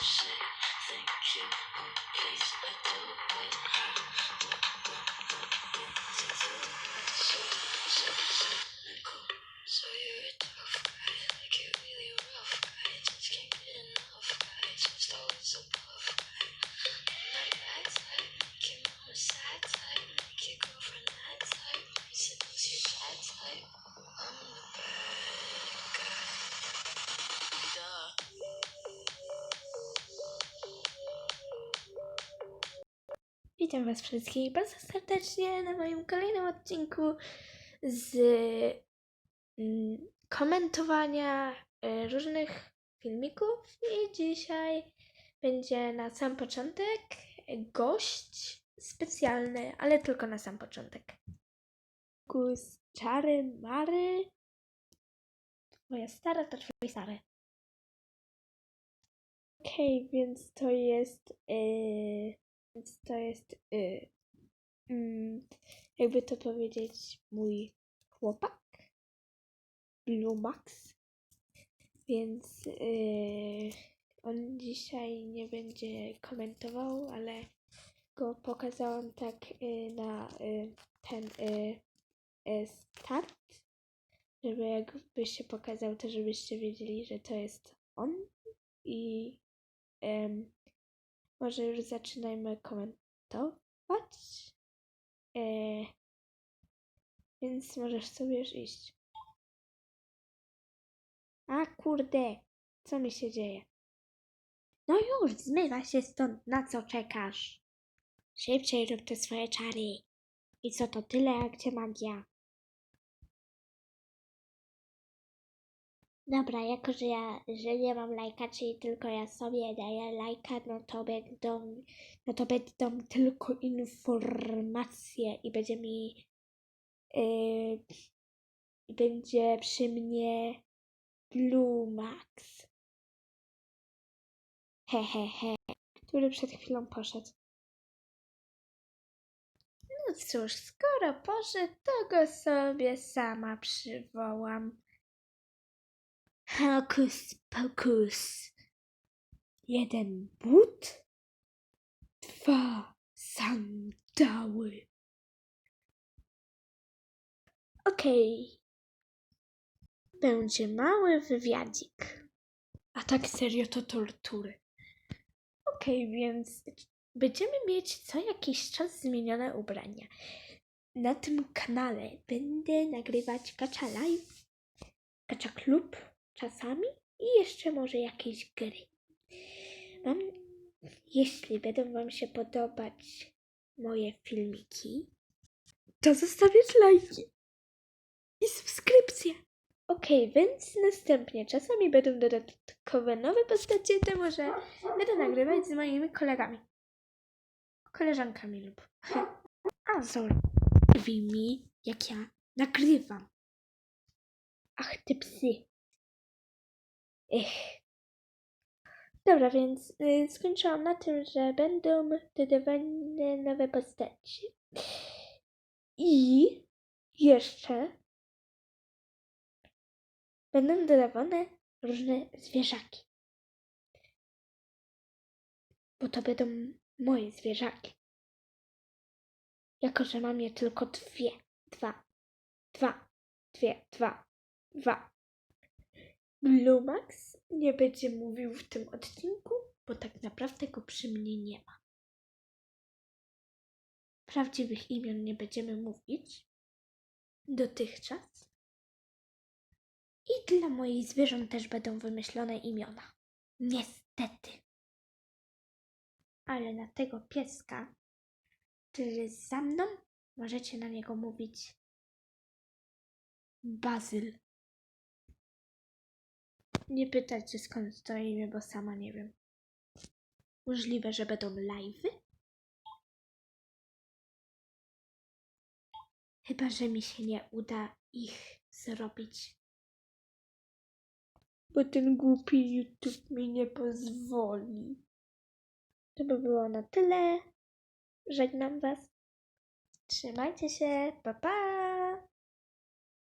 Thank you, please I do it. Witam Was wszystkich bardzo serdecznie na moim kolejnym odcinku z mm, komentowania e, różnych filmików. I dzisiaj będzie na sam początek gość specjalny, ale tylko na sam początek. Kus czary mary. Twoja stara to twój stary. Okej, więc to jest. Yy... Więc to jest, y, mm, jakby to powiedzieć, mój chłopak, Blue Max. Więc y, on dzisiaj nie będzie komentował, ale go pokazałam tak y, na y, ten y, y, start, żeby jakby się pokazał, to żebyście wiedzieli, że to jest on i em, może już zaczynajmy komentować. E, więc możesz sobie już iść. A kurde, co mi się dzieje? No już, zmywaj się stąd, na co czekasz? Szybciej rób te swoje czary. I co to tyle, jak cię magia? Dobra, jako że ja, że nie mam lajka, czyli tylko ja sobie daję lajka, no to będą, no to będą tylko informacje i będzie mi, yy, będzie przy mnie Blue Max. Hehehe, który przed chwilą poszedł. No cóż, skoro poszedł, to go sobie sama przywołam. Hokus pokus. Jeden but, dwa sandały. Okej. Będzie mały wywiadzik. A tak serio to tortury. Okej, więc będziemy mieć co jakiś czas zmienione ubrania. Na tym kanale będę nagrywać Gacza Live, Gacza Klub czasami i jeszcze może jakieś gry. Mam, jeśli będą Wam się podobać moje filmiki, to zostawiać lajki i subskrypcje. Okej, więc następnie czasami będą dodatkowe nowe postacie, to może będę nagrywać z moimi kolegami. Koleżankami lub. A zorwi mi, jak ja nagrywam. Ach, te psy. Ech. Dobra, więc y, skończyłam na tym, że będą dodawane nowe postacie. I jeszcze będą dodawane różne zwierzaki. Bo to będą moje zwierzaki. Jako, że mam je tylko dwie. Dwa. Dwa. Dwie. Dwa. Dwa. Blumax nie będzie mówił w tym odcinku, bo tak naprawdę go przy mnie nie ma. Prawdziwych imion nie będziemy mówić dotychczas. I dla moich zwierząt też będą wymyślone imiona. Niestety. Ale na tego pieska, który jest za mną, możecie na niego mówić Bazyl. Nie pytajcie skąd to imię, bo sama nie wiem. Możliwe, że będą live'y? Chyba, że mi się nie uda ich zrobić. Bo ten głupi YouTube mi nie pozwoli. To by było na tyle. Żegnam Was. Trzymajcie się. Pa, pa!